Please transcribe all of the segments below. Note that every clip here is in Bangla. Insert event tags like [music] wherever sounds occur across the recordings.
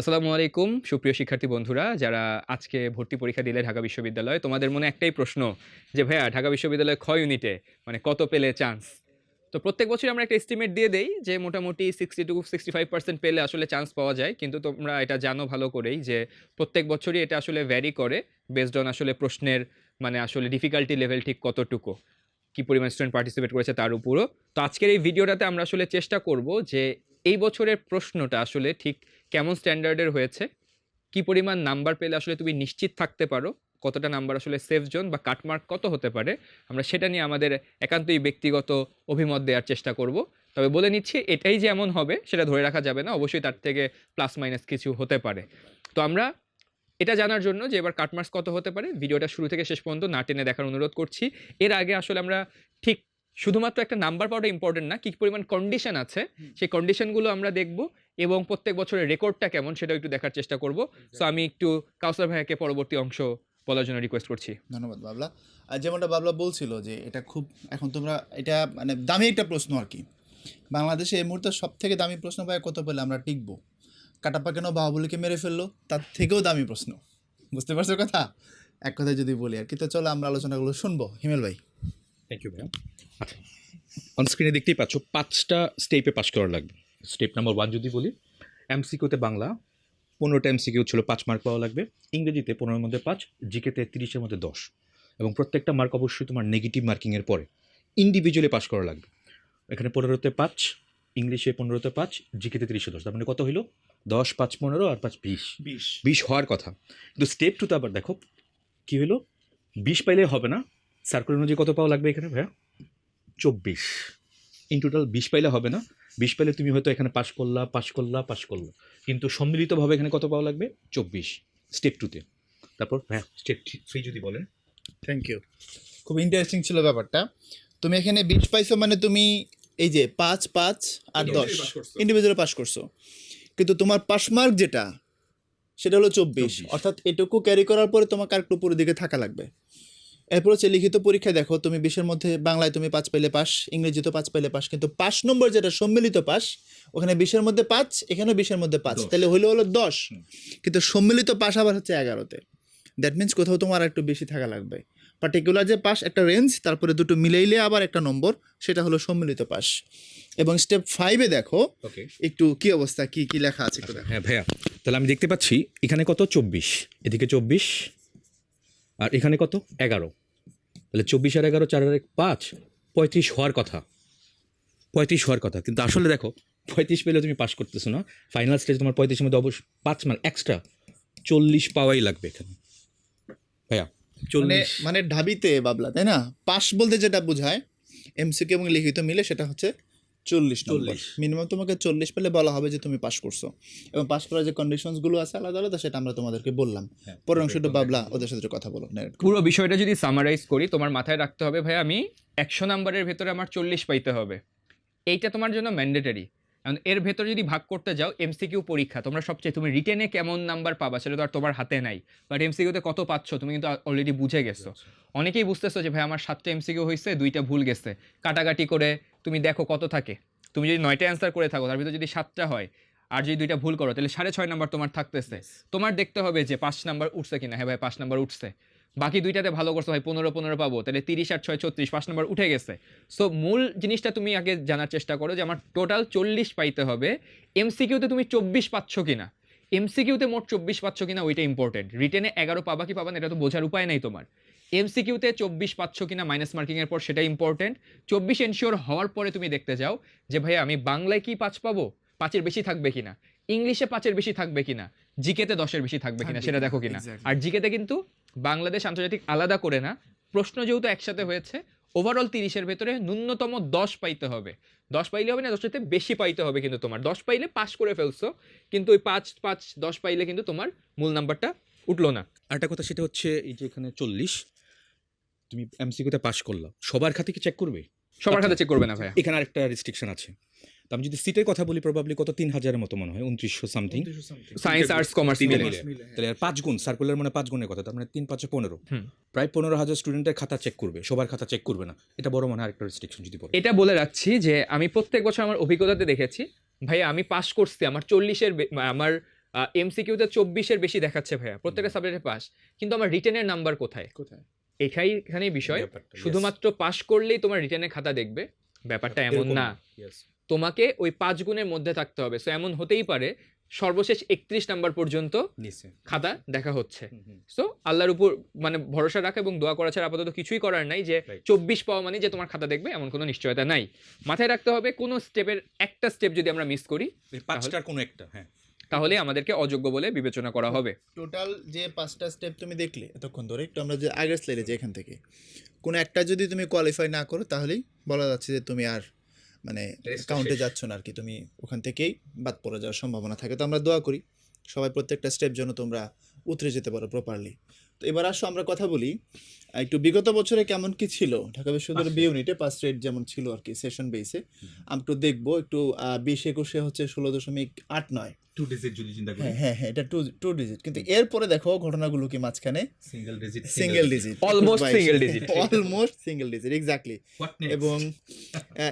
আসসালামু আলাইকুম, সুপ্রিয় শিক্ষার্থী বন্ধুরা, যারা আজকে ভর্তি পরীক্ষা দিলে ঢাকা বিশ্ববিদ্যালয়ে, তোমাদের মনে একটাই প্রশ্ন যে, ভাইয়া, ঢাকা বিশ্ববিদ্যালয়ে খ ইউনিটে মানে কত পেলে চান্স তো প্রত্যেক বছর আমরা একটা এস্টিমেট দিয়ে দেই যে, মোটামুটি sixty to sixty five percent পেলে আসলে চান্স পাওয়া যায়। কিন্তু তোমরা এটা জানো ভালো করেই যে, প্রত্যেক বছরই এটা আসলে ভ্যারি করে বেসড অন আসলে প্রশ্নের মানে আসলে ডিফিকাল্টি লেভেল ঠিক কতটুকু, কি পরিমাণ স্টুডেন্ট পার্টিসিপেট করেছে তার উপরও। তো আজকের এই ভিডিওটাতে আমরা আসলে চেষ্টা করব যে, এই বছরের প্রশ্নটা আসলে ঠিক কেমন স্ট্যান্ডার্ডের হয়েছে? কি পরিমাণ নাম্বার পেলে আসলে তুমি নিশ্চিত থাকতে পারো? কতটা নাম্বার আসলে সেফ জোন বা কাটমার্ক কত হতে পারে? আমরা সেটা নিয়ে আমাদের একান্তই ব্যক্তিগত অভিমত দেওয়ার চেষ্টা করব। তবে বলে নিচ্ছি এটাই যে এমন হবে সেটা ধরে রাখা যাবে না। অবশ্যই তার থেকে প্লাস মাইনাস কিছু হতে পারে। তো আমরা এটা জানার জন্য যে এবার কাটমার্কস কত হতে পারে ভিডিওটা শুরু থেকে শেষ পর্যন্ত না টেনে দেখার অনুরোধ করছি। এর আগে আসলে আমরা ঠিক শুধুমাত্র একটা নাম্বার পাওয়াটা ইম্পর্টেন্ট না কি পরিমাণ কন্ডিশন আছে সেই কন্ডিশনগুলো আমরা দেখব। এবং প্রত্যেক বছরের রেকর্ডটা কেমন সেটাও একটু দেখার চেষ্টা করব। সো আমি একটু কাউসার ভাইয়াকে পরবর্তী অংশ বলার জন্য রিকোয়েস্ট করছি। ধন্যবাদ বাবলা। আর যেমনটা বাবলা বলছিল যে এটা খুব এখন তোমরা এটা মানে দামি একটা প্রশ্ন আর কি। বাংলাদেশে এই মুহূর্তে সব থেকে দামি প্রশ্ন পায় কত পেলে আমরা টিকবো? কাটাপা কেন বাহুবলীকে মেরে ফেলল? তার থেকেও দামি প্রশ্ন। বুঝতে পারছ কথা? এক কথায় যদি বলি আর কি। তো চলো আমরা আলোচনাগুলো শুনব। হিমেল ভাই। থ্যাংক ইউ ভাইয়া আচ্ছা অনস্ক্রিনে দেখতেই পাচ্ছ পাঁচটা স্টেপে পাস করা লাগবে। স্টেপ নাম্বার ওয়ান যদি বলি এমসিকিউতে বাংলা পনেরোটা এমসিকিউ ছিল পাঁচ মার্ক পাওয়া লাগবে। ইংরেজিতে পনেরোর মধ্যে পাঁচ জিকেতে তিরিশের মধ্যে দশ। এবং প্রত্যেকটা মার্ক অবশ্যই তোমার নেগেটিভ মার্কিংয়ের পরে ইন্ডিভিজুয়ালি পাস করা লাগবে। এখানে পনেরোতে পাঁচ ইংলিশে পনেরোতে পাঁচ জিকেতে তিরিশে দশ। তার মানে কত হইল? দশ পাঁচ পনেরো আর পাঁচ বিশ। বিশ। বিশ হওয়ার কথা। কিন্তু স্টেপ টুতে আবার দেখো কী হলো বিশ পাইলে হবে না। সার্কুলার অনুযায়ী কত পাওয়া লাগবে এখানে ভাইয়া? চব্বিশ। ইন টোটাল বিশ পাইলে হবে না। বিশ পেলে তুমি হয়তো এখানে পাশ করলা পাশ করলা পাশ করলা। কিন্তু সম্মিলিতভাবে এখানে কত পাওয়া লাগবে? চব্বিশ। স্টেপ টুতে তারপর? হ্যাঁ স্টেপ থ্রি যদি বলেন। থ্যাংক ইউ খুব ইন্টারেস্টিং ছিল ব্যাপারটা। তুমি এখানে বিশ পাইছো মানে তুমি এই যে পাঁচ পাঁচ আর দশ। ইন্ডিভিজুয়াল পাস করছ। কিন্তু তোমার পাস মার্ক যেটা সেটা হলো চব্বিশ। অর্থাৎ এটুকু ক্যারি করার পরে তোমাকে আরেকটু উপরের দিকে থাকা লাগবে। এরপর হচ্ছে লিখিত পরীক্ষা দেখো তুমি বিশের মধ্যে বাংলায় তুমি পাঁচ পাইলে পাস ইংরেজিতে পাঁচ পাইলে পাস কিন্তু পাঁচ নম্বর যেটা সম্মিলিত পাস ওখানে বিশের মধ্যে পাঁচ এখানেও বিশের মধ্যে পাঁচ তাহলে হলো হলো দশ। কিন্তু সম্মিলিত পাস আবার হচ্ছে এগারোতে। দ্যাট মিন্স কোথাও তোমার একটু বেশি থাকা লাগবে। পার্টিকুলার যে পাস একটা রেঞ্জ তারপরে দুটো মিলাইলে আবার একটা নম্বর সেটা হলো সম্মিলিত পাস এবং স্টেপ ফাইভে দেখো ওকে একটু কি অবস্থা কি কি লেখা আছে হ্যাঁ ভাইয়া তাহলে আমি দেখতে পাচ্ছি এখানে কত? চব্বিশ। এদিকে চব্বিশ আর এখানে কত? এগারো। তাহলে চব্বিশ আর এগারো চার আর এক পাঁচ পঁয়ত্রিশ হওয়ার কথা। পঁয়ত্রিশ হওয়ার কথা। কিন্তু আসলে দেখো পঁয়ত্রিশ পেলে তুমি পাস করতেছো না। ফাইনাল স্টেজ তোমার পঁয়ত্রিশের মধ্যে অবশ্য পাঁচ মার্ক এক্সট্রা চল্লিশ পাওয়াই লাগবে এখানে। ভাইয়া মানে চল্লিশ। মানে ঢাবিতে বাবলা তাই না? পাস বলতে যেটা বোঝায় এমসিকে এবং লিখিত মিলে সেটা হচ্ছে চল্লিশ নম্বর। মিনিমাম তোমাকে চল্লিশ পেলে বলা হবে যে তুমি পাস করছ। এবং পাস করার যে কন্ডিশনসগুলো আছে আলাদা আলাদা সেটা আমরা তোমাদেরকে বললাম। হ্যাঁ, পরের অংশটা বাবলা ওদের সাথে কথা বলো পুরো বিষয়টা যদি সামারাইজ করি তোমার মাথায় রাখতে হবে ভাই আমি একশো নাম্বারের ভেতরে আমার চল্লিশ পাইতে হবে। এইটা তোমার জন্য ম্যান্ডেটারি কারণ এর ভেতরে যদি ভাগ করতে যাও এমসিকিউ পরীক্ষা তোমরা সবচেয়ে তুমি রিটেনে কেমন নাম্বার পাবা সেটা তো আর তোমার হাতে নাই। বাট এমসিকিউতে কত পাচ্ছ তুমি কিন্তু অলরেডি বুঝে গেছো। অনেকেই বুঝতেছো যে ভাই আমার সাতটা এমসিকিউ হয়েছে দুইটা ভুল গেছে। কাটাকাটি করে তুমি দেখো কত থাকে। তুমি যদি নয়টা অ্যান্সার করে থাকো তার ভিতরে যদি সাতটা হয় আর যদি দুইটা ভুল করো তাহলে সাড়ে ছয় নাম্বার তোমার থাকতেছে। তোমার দেখতে হবে যে পাঁচ নাম্বার উঠছে কিনা। হ্যাঁ ভাই পাঁচ নাম্বার উঠছে। বাকি দুইটাতে ভালো করছ ভাই পনেরো পনেরো পাবো। তাহলে তিরিশ আর ছয় ছত্রিশ পাঁচ নাম্বার উঠে গেছে। সো মূল জিনিসটা তুমি আগে জানার চেষ্টা করো যে আমার টোটাল চল্লিশ পাইতে হবে। এমসিকিউতে তুমি চব্বিশ পাচ্ছ কিনা? এমসিকিউতে মোট চব্বিশ পাচ্ছ কিনা ওইটা ইম্পর্টেন্ট রিটেনে এগারো পাবা কি পাবা না এটা তো বোঝার উপায় নেই তোমার। এমসিকিউতে চব্বিশ পাচ্ছ কিনা মাইনাস মার্কিংয়ের পর সেটা ইম্পর্টেন্ট চব্বিশ এনশিওর হওয়ার পরে তুমি দেখতে যাও যে ভাই আমি বাংলায় কি পাঁচ পাবো? পাঁচের বেশি থাকবে কিনা? ইংলিশে পাঁচের বেশি থাকবে কিনা? জিকেতে দশের বেশি থাকবে কিনা সেটা দেখো কিনা. আর জিকেতে কিন্তু বাংলাদেশ আন্তর্জাতিক আলাদা করে না। প্রশ্ন যেহেতু একসাথে হয়েছে ওভারঅল তিরিশের ভেতরে ন্যূনতম দশ পাইতে হবে। দশ পাইলে হবে না দশের থেকে বেশি পাইতে হবে কিন্তু তোমার। দশ পাইলে পাস করে ফেলছো কিন্তু ওই পাঁচ পাঁচ দশ পাইলে কিন্তু তোমার মূল নাম্বারটা উঠল না। আরেকটা কথা সেটা হচ্ছে এই যে এখানে চল্লিশ তুমি এমসিকিউতে পাস করলা সবার খাতে কি চেক করবে? সবার খাতে চেক করবে না ভাইয়া। এখানে আরেকটা রেস্ট্রিকশন আছে। তো আমি যদি সিটের কথা বলি প্রবাবলি কত? তিন হাজারের মতো মনে হয় উনত্রিশশো সামথিং সায়েন্স আর্টস কমার্স। তাহলে আর পাঁচ গুণ সার্কুলার মানে পাঁচ গুণের কথা তার মানে তিন পাঁচে পনেরো। হুম। প্রায় পনেরো হাজার স্টুডেন্টের খাতা চেক করবে সবার খাতা চেক করবে না। এটা বড় মনে হয় আরেকটা রেস্ট্রিকশন যদি বলো। এটা বলে রাখছি যে আমি প্রত্যেক বছর আমার অভিজ্ঞতাতে দেখেছি ভাই আমি পাস করছি আমার চল্লিশের আমার এমসিকিউতে চব্বিশের বেশি দেখাচ্ছে ভাইয়া প্রত্যেকটা সাবজেক্টে পাস কিন্তু আমার রিটেনের নাম্বার কোথায়? কোথায়? এখাই এখানেই বিষয়। শুধুমাত্র পাস করলেই তোমার রিটেনের খাতা দেখবে। ব্যাপারটা এমন না। তোমাকে ওই পাঁচ গুণের মধ্যে থাকতে হবে। সো এমন হতেই পারে সর্বশেষ একত্রিশ নাম্বার পর্যন্ত খাতা দেখা হচ্ছে। সো আল্লাহর উপর মানে ভরসা রাখা এবং দোয়া করা ছাড়া আপাতত কিছুই করার নাই যে চব্বিশ পাওয়া মানে যে তোমার খাতা দেখবে এমন কোনো নিশ্চয়তা নাই। মাথায় রাখতে হবে কোনো স্টেপের একটা স্টেপ যদি আমরা মিস করি পাঁচটার কোনো একটা হ্যাঁ। তাহলে আমাদেরকে অযোগ্য বলে বিবেচনা করা হবে। টোটাল যে পাঁচটা স্টেপ তুমি দেখলে এতক্ষণ ধরে একটু আমরা যে আগের স্লাইডে যে এখান থেকে কোনো একটা যদি তুমি কোয়ালিফাই না করো তাহলেই বলা যাচ্ছে যে তুমি আর মানে কাউন্টে যাচ্ছ না আর কি তুমি ওখান থেকেই বাদ পড়ে যাওয়ার সম্ভাবনা থাকে। তো আমরা দোয়া করি সবাই প্রত্যেকটা স্টেপ যেন তোমরা উতরে যেতে পারো প্রপারলি তো এবার আসো আমরা কথা বলি একটু বিগত বছরে কেমন কি ছিল? ঢাকা বিশ্ববিদ্যালয়ের বি ইউনিটে পাস রেট যেমন ছিল আর কি সেশন বেসে আমি একটু দেখব একটু বিশ একুশে হচ্ছে ষোলো দশমিক আট নয়। টু ডিজিট যদি চিন্তা করি। হ্যাঁ হ্যাঁ হ্যাঁ এটা টু টু ডিজিট কিন্তু এরপরে দেখো ঘটনাগুলো কি মাঝখানে? Single digit single digit Almost single digit. Almost single digit exactly এবং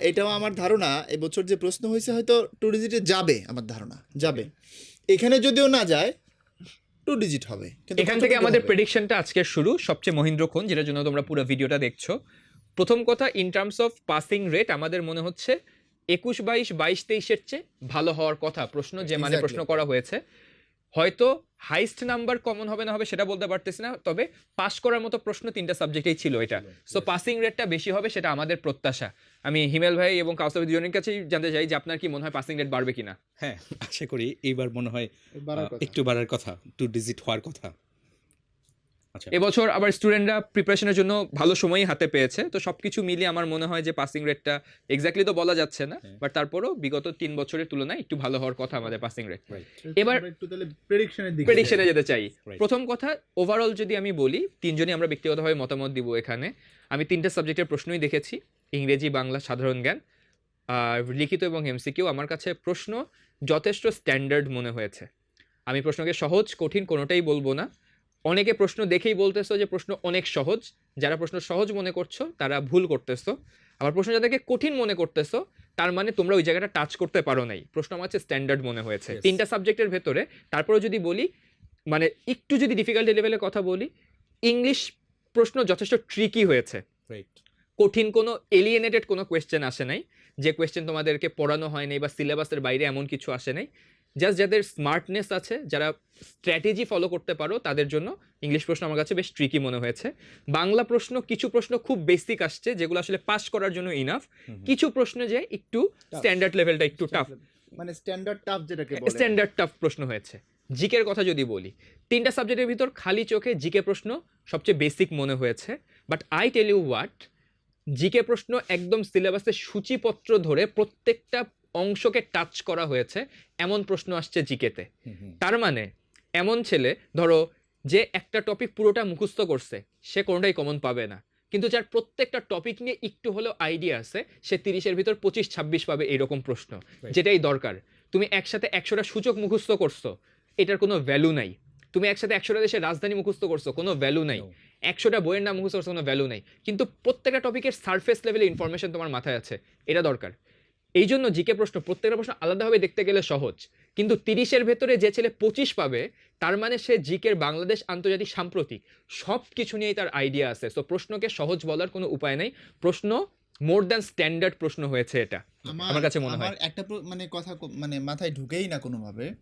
এটাও আমার ধারণা এবছর যে প্রশ্ন হয়েছে হয়তো টু ডিজিটে যাবে আমার ধারণা যাবে। এখানে যদিও না যায় টু ডিজিট হবে। কিন্তু এখান থেকে আমাদের প্রেডিকশনটা আজকের শুরু। সবচেয়ে মহেন্দ্রক্ষণ যেটার জন্য তোমরা পুরো ভিডিওটা দেখছ। প্রথম কথা in terms of passing rate আমাদের মনে হচ্ছে একুশ বাইশ বাইশ তেইশের চেয়ে ভালো হওয়ার কথা প্রশ্ন যে মানে প্রশ্ন করা হয়েছে। হয়তো হাইস্ট নাম্বার কমন হবে না হবে সেটা বলতে পারতেছি না তবে পাস করার মতো প্রশ্ন তিনটা সাবজেক্টেই ছিল এটা। সো পাসিং রেটটা বেশি হবে সেটা আমাদের প্রত্যাশা। আমি হিমেল ভাই এবং কাউসার দুজনের কাছেই জানতে চাই যে আপনার কি মনে হয় পাসিং রেট বাড়বে কিনা? হ্যাঁ আশা করি এইবার মনে হয়। একটু বাড়ার কথা টু ডিজিট হওয়ার কথা। এবছর আবার স্টুডেন্টরা প্রিপারেশনের জন্য ভালো সময়ই হাতে পেয়েছে। তো সবকিছু মিলিয়ে আমার মনে হয় যে পাসিং রেটটা এক্স্যাক্টলি তো বলা যাচ্ছে না হ্যাঁ। বাট তারপরও বিগত তিন বছরের তুলনায় একটু ভালো হওয়ার কথা আমাদের পাসিং রেট এবার- প্রেডিকশনে যেতে চাই। প্রথম কথা ওভারঅল যদি আমি বলি তিনজনই আমরা ব্যক্তিগতভাবে মতামত দিব এখানে। আমি তিনটে সাবজেক্টের প্রশ্নই দেখেছি ইংরেজি বাংলা সাধারণ জ্ঞান। আর লিখিত এবং এমসিকিউ আমার কাছে প্রশ্ন যথেষ্ট স্ট্যান্ডার্ড মনে হয়েছে। আমি প্রশ্নকে সহজ কঠিন কোনোটাই বলব না। অনেকে প্রশ্ন দেখেই বলতেছো যে প্রশ্ন অনেক সহজ। যারা প্রশ্ন সহজ মনে করছ তারা ভুল করতেছো। আবার প্রশ্ন যাদেরকে কঠিন মনে করতেছো তার মানে তোমরা ওই জায়গাটা টাচ করতে পারো নাই। প্রশ্ন আমার কাছে স্ট্যান্ডার্ড মনে হয়েছে। তিনটা সাবজেক্টের ভেতরে তারপরে যদি বলি মানে একটু যদি ডিফিকাল্টি লেভেলের কথা বলি ইংলিশ প্রশ্ন যথেষ্ট ট্রিকি হয়েছে। রাইট কঠিন কোনো এলিয়েনেটেড কোনো কোয়েশ্চেন আসে নাই। যে কোয়েশ্চেন তোমাদেরকে পড়ানো হয়নি বা সিলেবাসের বাইরে এমন কিছু আসে নাই। জাস্ট যাদের স্মার্টনেস আছে যারা স্ট্র্যাটেজি ফলো করতে পারো তাদের জন্য ইংলিশ প্রশ্ন আমার কাছে বেশ ট্রিকি মনে হয়েছে। বাংলা প্রশ্ন কিছু প্রশ্ন খুব বেসিক আসছে যেগুলো আসলে পাস করার জন্য ইনাফ কিছু প্রশ্ন যে একটু স্ট্যান্ডার্ড লেভেলটা একটু টাফ মানে স্ট্যান্ডার্ড টাফ যেটাকে বলে। স্ট্যান্ডার্ড টাফ প্রশ্ন হয়েছে। জিকের কথা যদি বলি তিনটা সাবজেক্টের ভিতর খালি চোখে জিকে প্রশ্ন সবচেয়ে বেসিক মনে হয়েছে। But I tell you what GK প্রশ্ন একদম সিলেবাসের সূচিপত্র ধরে প্রত্যেকটা অংশকে টাচ করা হয়েছে এমন প্রশ্ন আসছে জিকেতে। তার মানে এমন ছেলে ধরো যে একটা টপিক পুরোটা মুখস্থ করছে সে কোনোটাই কমন পাবে না। কিন্তু যার প্রত্যেকটা টপিক নিয়ে একটু হলেও আইডিয়া আছে সে তিরিশের ভিতর পঁচিশ ছাব্বিশ পাবে এরকম প্রশ্ন। যেটাই দরকার। তুমি একসাথে একশোটা সূচক মুখস্থ করছ এটার কোনো ভ্যালু নাই। তুমি একসাথে একশোটা দেশের রাজধানী মুখস্থ করছ কোনো ভ্যালু নাই. একশোটা বইয়ের নাম মুখস্থ করছ কোনো ভ্যালু নাই। কিন্তু প্রত্যেকটা টপিকের সারফেস লেভেলে ইনফরমেশন তোমার মাথায় আছে এটা দরকার। এই জন্য জিকে প্রশ্ন প্রত্যেকটা প্রশ্ন আলাদাভাবে দেখতে গেলে সহজ। কিন্তু তিরিশের ভেতরে যে ছেলে পঁচিশ পাবে, তার মানে সে জিকের বাংলাদেশ আন্তর্জাতিক সাম্প্রতিক সব কিছু নিয়েই তার আইডিয়া আছে। সো প্রশ্নকে সহজ বলার কোনো উপায় নেই। প্রশ্ন মোর দ্যান স্ট্যান্ডার্ড প্রশ্ন হয়েছে এটা আমার কাছে মনে হয়। একটা মানে কথা মানে মাথায় ঢুকেই না কোনোভাবে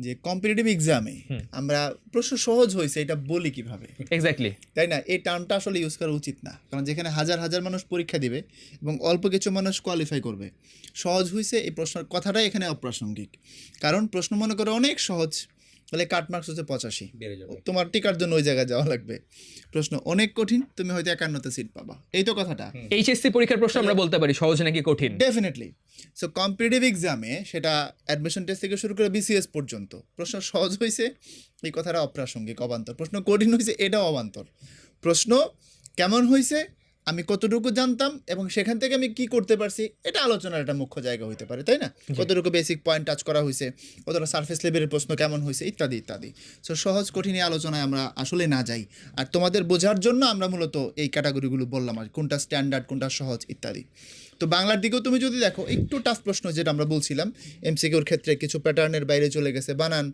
যে কম্পিটিটিভ এক্সামে আমরা প্রশ্ন সহজ হয়েছে এটা বলি কীভাবে? এক্স্যাক্টলি তাই না? এই টার্মটা আসলে ইউজ করা উচিত না। কারণ যেখানে হাজার হাজার মানুষ পরীক্ষা দিবে এবং অল্প কিছু মানুষ কোয়ালিফাই করবে। সহজ হয়েছে এই প্রশ্ন কথাটাই এখানে অপ্রাসঙ্গিক। কারণ প্রশ্ন মনে করে অনেক সহজ। তাহলে কাট কাটমার্কস হচ্ছে পঁচাশি। বেড়ে যাবে। তোমার টিকার জন্য ওই জায়গায় যাওয়া লাগবে। প্রশ্ন অনেক কঠিন তুমি হয়তো একান্নতে সিট পাবা। এই তো কথাটা। এইচএসসি পরীক্ষার প্রশ্ন আমরা বলতে পারি সহজ নাকি কঠিন? ডেফিনেটলি সো কম্পিটিটিভ এক্সামে সেটা অ্যাডমিশন টেস্ট থেকে শুরু করে বিসিএস পর্যন্ত। প্রশ্ন সহজ হয়েছে এই কথাটা অপ্রাসঙ্গিক অবান্তর। প্রশ্ন কঠিন হয়েছে এটাও অবান্তর। প্রশ্ন কেমন হয়েছে আমি কতটুকু জানতাম এবং সেখান থেকে আমি কি করতে পারছি এটা আলোচনার একটা মুখ্য জায়গা হইতে পারে তাই না? কতটুকু বেসিক পয়েন্ট টাচ করা হয়েছে কতটা সার্ফেস লেভেলের প্রশ্ন কেমন হয়েছে ইত্যাদি ইত্যাদি। সো সহজ কঠিন আলোচনায় আমরা আসলে না যাই। আর তোমাদের বোঝার জন্য আমরা মূলত এই ক্যাটাগরিগুলো বললাম আর কোনটা স্ট্যান্ডার্ড কোনটা সহজ ইত্যাদি। তো বাংলার দিকেও তুমি যদি দেখো একটু টাফ প্রশ্ন যেটা আমরা বলছিলাম এমসিকিউর ক্ষেত্রে কিছু প্যাটার্নের বাইরে চলে গেছে বানান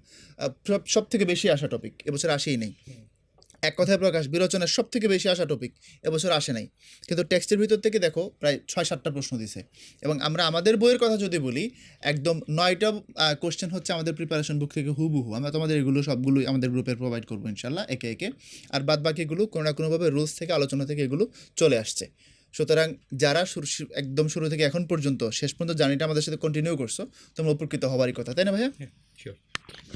সব থেকে বেশি আসা টপিক এবছর আসেই নেই। এক কথায় প্রকাশ, বিরোচনের সব থেকে বেশি আসা টপিক এবছর আসে নাই। কিন্তু টেক্সটের ভিতর থেকে দেখো, প্রায় ছয় সাতটা প্রশ্ন দিছে। এবং আমরা আমাদের বইয়ের কথা যদি বলি, একদম নয়টা কোশ্চেন হচ্ছে আমাদের প্রিপারেশন বুক থেকে হুবহু। আমরা তোমাদের এগুলো সবগুলোই আমাদের গ্রুপে প্রোভাইড করব ইনশাল্লাহ একে একে। আর বাদ বাকিগুলো কোনো না কোনোভাবে রুলস থেকে, আলোচনা থেকে এগুলো চলে আসছে। সুতরাং যারা একদম শুরু থেকে এখন পর্যন্ত, শেষ পর্যন্ত জার্নিটা আমাদের সাথে কন্টিনিউ করছ, তোমরা উপকৃত হওয়ারই কথা, তাই না ভাইয়া? শিওর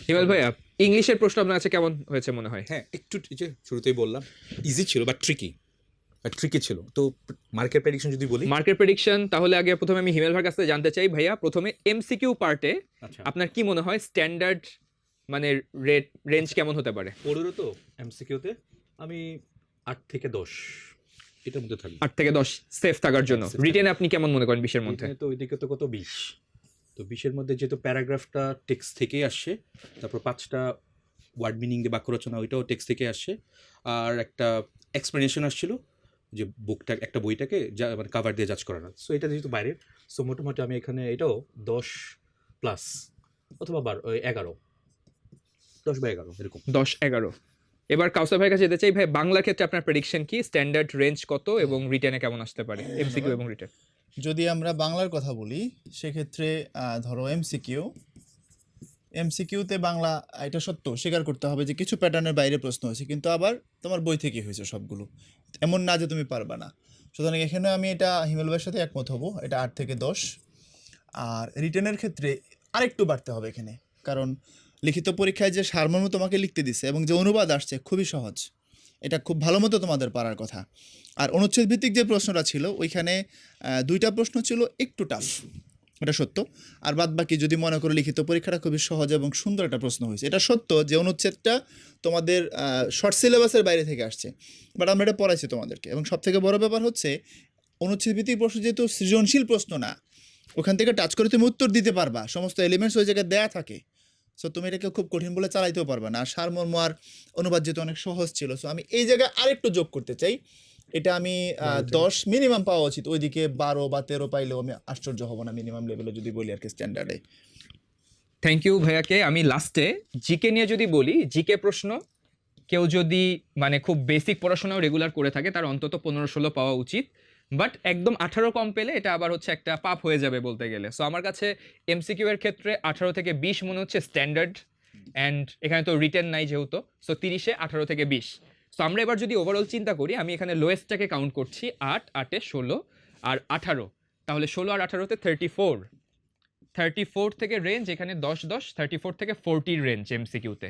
হিমাল ভাইয়া ইংলিশের প্রশ্ন আপনার কাছে কেমন হয়েছে মনে হয়? হ্যাঁ একটু যে শুরুতেই বললাম ইজি ছিল বা ট্রিকি ট্রিকি ছিল। তো মার্কেট প্রেডিকশন যদি বলি মার্কেট প্রেডিকশন তাহলে আগে প্রথমে আমি হিমেল ভাইয়ের কাছ থেকে জানতে চাই। ভাইয়া প্রথমে এমসিকিউ পার্টে আচ্ছা। আপনার কি মনে হয় স্ট্যান্ডার্ড মানে রেট রেঞ্জ কেমন হতে পারে? পনেরো তো এমসিকিউতে আমি আট থেকে দশ এটার মধ্যে থাকবে। আট থেকে দশ সেফ থাকার জন্য। রিটেন আপনি কেমন মনে করেন বিশের মধ্যে? তো ওইদিকে তো কত বিশ? তো বিশের মধ্যে যেহেতু প্যারাগ্রাফটা টেক্সট থেকেই আসছে তারপর পাঁচটা ওয়ার্ড মিনিং দিয়ে বাক্য রচনা ওইটাও টেক্সট থেকে আসছে আর একটা এক্সপ্লেনেশন আসছিল যে বুকটা একটা বইটাকে যা মানে কাভার দিয়ে জাজ করানো। সো এটা যেহেতু বাইরে সো মোটামুটি আমি এখানে এটাও দশ প্লাস অথবা বারো ওই এগারো। দশ বা এগারো এরকম। দশ এগারো। এবার কাউসার ভাইয়ের কাছে যেতে চাই। ভাই বাংলা ক্ষেত্রে আপনার প্রেডিকশন কি? স্ট্যান্ডার্ড রেঞ্জ কত এবং রিটার্নে কেমন আসতে পারে? এমসিকিউ এবং রিটেন যদি আমরা বাংলার কথা বলি, সেক্ষেত্রে ধরো এমসিকিউ এমসিকিউতে বাংলা এটা সত্য, স্বীকার করতে হবে যে কিছু প্যাটার্নের বাইরে প্রশ্ন হয়েছে কিন্তু আবার তোমার বই থেকে হয়েছে সবগুলো। এমন না যে তুমি পারবা না। সুতরাং এখানে আমি এটা, হিমেল ভাইয়ের সাথে একমত হব, এটা আট থেকে দশ। আর রিটেনের ক্ষেত্রে আরেকটু বাড়তে হবে এখানে, কারণ লিখিত পরীক্ষায় যে সারমর্ম তোমাকে লিখতে দিচ্ছে এবং যে অনুবাদ আসছে, খুবই সহজ। এটা খুব ভালো মতো তোমাদের পারার কথা। আর অনুচ্ছেদ ভিত্তিক যে প্রশ্নটা ছিল, ওইখানে দুইটা প্রশ্ন ছিল, একটু টাফ এটা সত্য। আর বাদ বাকি যদি মনে করো লিখিত পরীক্ষাটা খুবই সহজ এবং সুন্দর একটা প্রশ্ন হয়েছে, এটা সত্য যে অনুচ্ছেদটা তোমাদের শর্ট সিলেবাসের বাইরে থেকে আসছে। বাট আমরা এটা পড়াইছি তোমাদেরকে। এবং সব থেকে বড় ব্যাপার হচ্ছে অনুচ্ছেদ ভিত্তিক প্রশ্ন যেহেতু সৃজনশীল প্রশ্ন না, ওখান থেকে টাচ করে তুমি উত্তর দিতে পারবা। সমস্ত এলিমেন্টস ওই জায়গায় দেয়া থাকে। সো তুমি এটাকে খুব কঠিন বলে চালাইতেও পারবে না। আর সারমর্ম আর অনুবাদ যেহেতু অনেক সহজ ছিল। সো আমি এই জায়গায় আরেকটু যোগ করতে চাই। এটা আমি দশ মিনিমাম পাওয়া উচিত। ওইদিকে বারো বা তেরো পাইলেও আমি আশ্চর্য হব না মিনিমাম লেভেলে যদি বলি আর কি স্ট্যান্ডার্ডে থ্যাংক ইউ ভাইয়াকে। আমি লাস্টে জিকে নিয়ে যদি বলি জিকে প্রশ্ন কেউ যদি মানে খুব বেসিক পড়াশোনাও রেগুলার করে থাকে তার অন্তত পনেরো ষোলো পাওয়া উচিত। বাট একদম আঠারো কম পেলে এটা আবার হচ্ছে একটা পাপ হয়ে যাবে বলতে গেলে। সো আমার কাছে এমসিকিউ এর ক্ষেত্রে আঠারো থেকে বিশ মনে হচ্ছে স্ট্যান্ডার্ড অ্যান্ড এখানে তো রিটেন নাই যেহেতু সো তিরিশে আঠারো থেকে বিশ। সো আমরা এবার যদি ওভারঅল চিন্তা করি, আমি এখানে লোয়েস্টটাকে কাউন্ট করছি, আট, আটে ষোলো আর আঠারো। তাহলে ষোলো আর আঠারোতে থার্টি ফোর থার্টি ফোর থেকে রেঞ্জ এখানে দশ দশ থার্টি ফোর থেকে ফোরটির রেঞ্জ এমসিকিউতে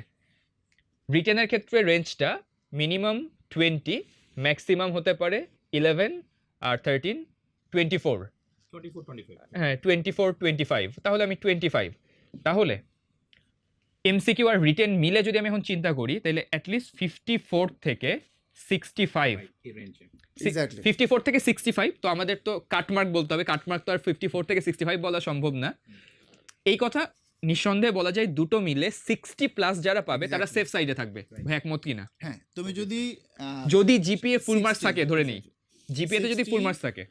রিটেনের ক্ষেত্রে রেঞ্জটা মিনিমাম টোয়েন্টি ম্যাক্সিমাম হতে পারে ইলেভেন আর থার্টিন টোয়েন্টি ফোর হ্যাঁ টোয়েন্টি ফোর টোয়েন্টি ফাইভ তাহলে আমি টোয়েন্টি ফাইভ তাহলে এমসিকিউ আর রিটেন মিলে যদি আমি এখন চিন্তা করি তাহলে অ্যাটলিস্ট ফিফটি ফোর থেকে সিক্সটি ফাইভ এই রেঞ্জে Exactly. ফিফটি ফোর থেকে সিক্সটি ফাইভ তো আমাদের তো কাটমার্ক বলতে হবে। কাটমার্ক তো আর ফিফটি ফোর থেকে সিক্সটি ফাইভ বলা সম্ভব না। এই কথা নিঃসন্দেহে বলা যায় দুটো মিলে সিক্সটি প্লাস যারা পাবে তারা সেফ সাইডে থাকবে। ভাই একমত কিনা? হ্যাঁ তুমি যদি যদি জিপিএ ফুল মার্কস থাকে ধরে নিই। জিপিএ তে যদি ফুল 60 মার্কস থাকে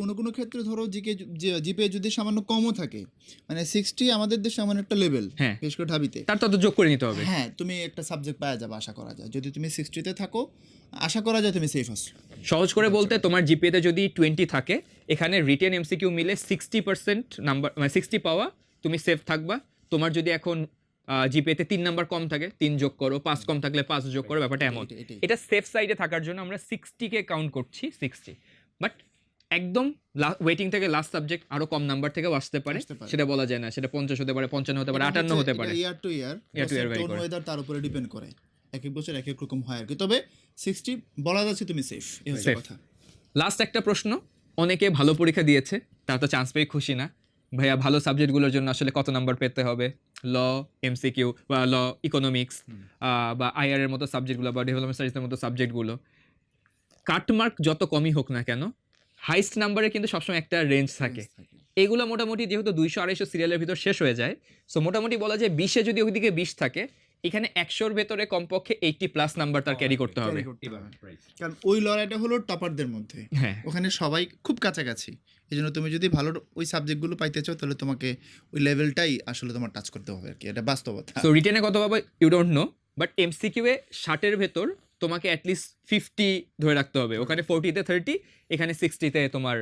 কোনো কোনো ক্ষেত্রে ধরো জিকে জিপে যদি সামান্য কমও থাকে মানে সিক্সটি আমাদের দেশে এমন একটা লেভেল হ্যাঁ। বিশেষ করে ঢাবিতে। তার তত যোগ করে নিতে হবে। হ্যাঁ তুমি একটা সাবজেক্ট পাওয়া যাবে আশা করা যায়। যদি তুমি সিক্সটিতে থাকো আশা করা যায় তুমি সেফ আছো। সহজ করে বলতে তোমার জিপিএ তে যদি টোয়েন্টি থাকে এখানে রিটেন এমসিকিউ মিলে সিক্সটি পার্সেন্ট নাম্বার মানে সিক্সটি পাওয়া তুমি সেফ থাকবা। তোমার যদি এখন জিপিএ তে তিন নাম্বার কম থাকে তিন যোগ করো পাঁচ কম থাকলে পাঁচ যোগ করো ব্যাপারটা এমন। এটা সেফ সাইডে থাকার জন্য আমরা সিক্সটিকে কাউন্ট করছি সিক্সটি বাট একদম ওয়েটিং থেকে লাস্ট সাবজেক্ট আরও কম নাম্বার থেকেও আসতে পারে। সেটা বলা যায় না সেটা পঞ্চাশ হতে পারে পঞ্চান্ন হতে পারে আটান্ন হতে পারে। Year to year year vary করে। ওয়েদার তার উপরে ডিপেন্ড করে। এক এক বছর এক এক রকম হয় আর কি। তবে সিক্সটি বলা যাচ্ছে তুমি সেফ এই কথা। লাস্ট একটা প্রশ্ন অনেকে ভালো পরীক্ষা দিয়েছে তারা তো চান্স পেয়ে খুশি না। ভাইয়া ভালো সাবজেক্টগুলোর জন্য আসলে কত নাম্বার পেতে হবে? ল এমসিকিউ বা ল ইকোনমিক্স বা আইআর এর মতো সাবজেক্টগুলো বা ডেভেলপমেন্ট স্টাডিজের মতো সাবজেক্টগুলো। কাটমার্ক যত কমই হোক না কেন হাইস্ট নাম্বারে কিন্তু সবসময় একটা রেঞ্জ থাকে। এগুলো মোটামুটি যেহেতু দুইশো আড়াইশো সিরিয়ালের ভিতর শেষ হয়ে যায় সো মোটামুটি বলা যায় বিশে যদি ওইদিকে বিশ থাকে এখানে একশোর ভেতরে কমপক্ষে এইটটি প্লাস নাম্বার তার ক্যারি করতে হবে। কারণ ওই লড়াইটা হলো টপারদের মধ্যে। হ্যাঁ। ওখানে সবাই খুব কাছাকাছি। এই জন্য তুমি যদি ভালো ওই সাবজেক্টগুলো পাইতে চাও তাহলে তোমাকে ওই লেভেলটাই আসলে তোমার টাচ করতে হবে আর কি এটা বাস্তবতা। সো রিটেনে কত পাবো you don't know but MCQ এ ষাটের ভেতর তোমাকে অ্যাটলিস্ট ফিফটি ধরে রাখতে হবে। ওখানে ফোরটিতে থার্টি এখানে সিক্সটিতে তোমার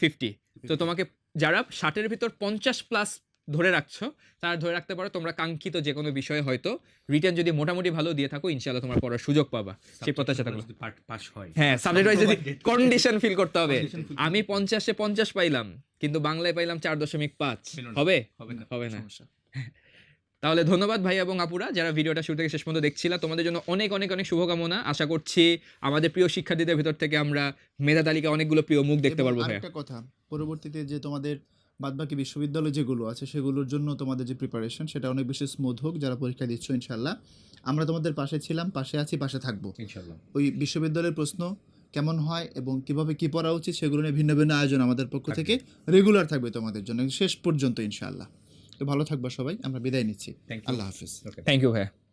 ফিফটি তো তোমাকে যারা ষাটের ভিতর পঞ্চাশ প্লাস ধরে রাখছো। তারা ধরে রাখতে পারো তোমরা কাঙ্ক্ষিত যে কোনো বিষয়ে হয়তো রিটার্ন যদি মোটামুটি ভালো দিয়ে থাকো ইনশাল্লাহ তোমার পড়ার সুযোগ পাবা। সেই প্রত্যাশা থাকল। পাস হয়। হ্যাঁ সাবজেক্ট ওয়াইজ যদি কন্ডিশন ফিল করতে হবে। আমি পঞ্চাশে পঞ্চাশ পাইলাম কিন্তু বাংলায় পাইলাম চার দশমিক পাঁচ। হবে? হবে না। [laughs] তাহলে ধন্যবাদ ভাই এবং আপুরা যারা ভিডিওটা শুরু থেকে শেষ পর্যন্ত দেখছিলা তোমাদের জন্য অনেক অনেক অনেক শুভকামনা। আশা করছি আমাদের প্রিয় শিক্ষার্থীদের ভিতর থেকে আমরা মেধা তালিকা অনেকগুলো প্রিয় মুখ দেখতে পারব আরেকটা কথা পরবর্তীতে যে তোমাদের বাদবাকি বিশ্ববিদ্যালয় যেগুলো আছে সেগুলোর জন্য তোমাদের যে প্রিপারেশন সেটা অনেক বেশি স্মুথ হোক যারা পরীক্ষা দিচ্ছ ইনশাল্লাহ আমরা তোমাদের পাশে ছিলাম পাশে আছি পাশে থাকব। ইনশাআল্লাহ। ওই বিশ্ববিদ্যালয়ের প্রশ্ন কেমন হয় এবং কীভাবে কি পড়া উচিত সেগুলো নিয়ে ভিন্ন ভিন্ন আয়োজন আমাদের পক্ষ থেকে রেগুলার থাকবে তোমাদের জন্য শেষ পর্যন্ত ইনশাআল্লাহ। তো ভালো থাকবা সবাই আমরা বিদায় নিচ্ছি। আল্লাহ হাফিজ। থ্যাংক ইউ ভাইয়া।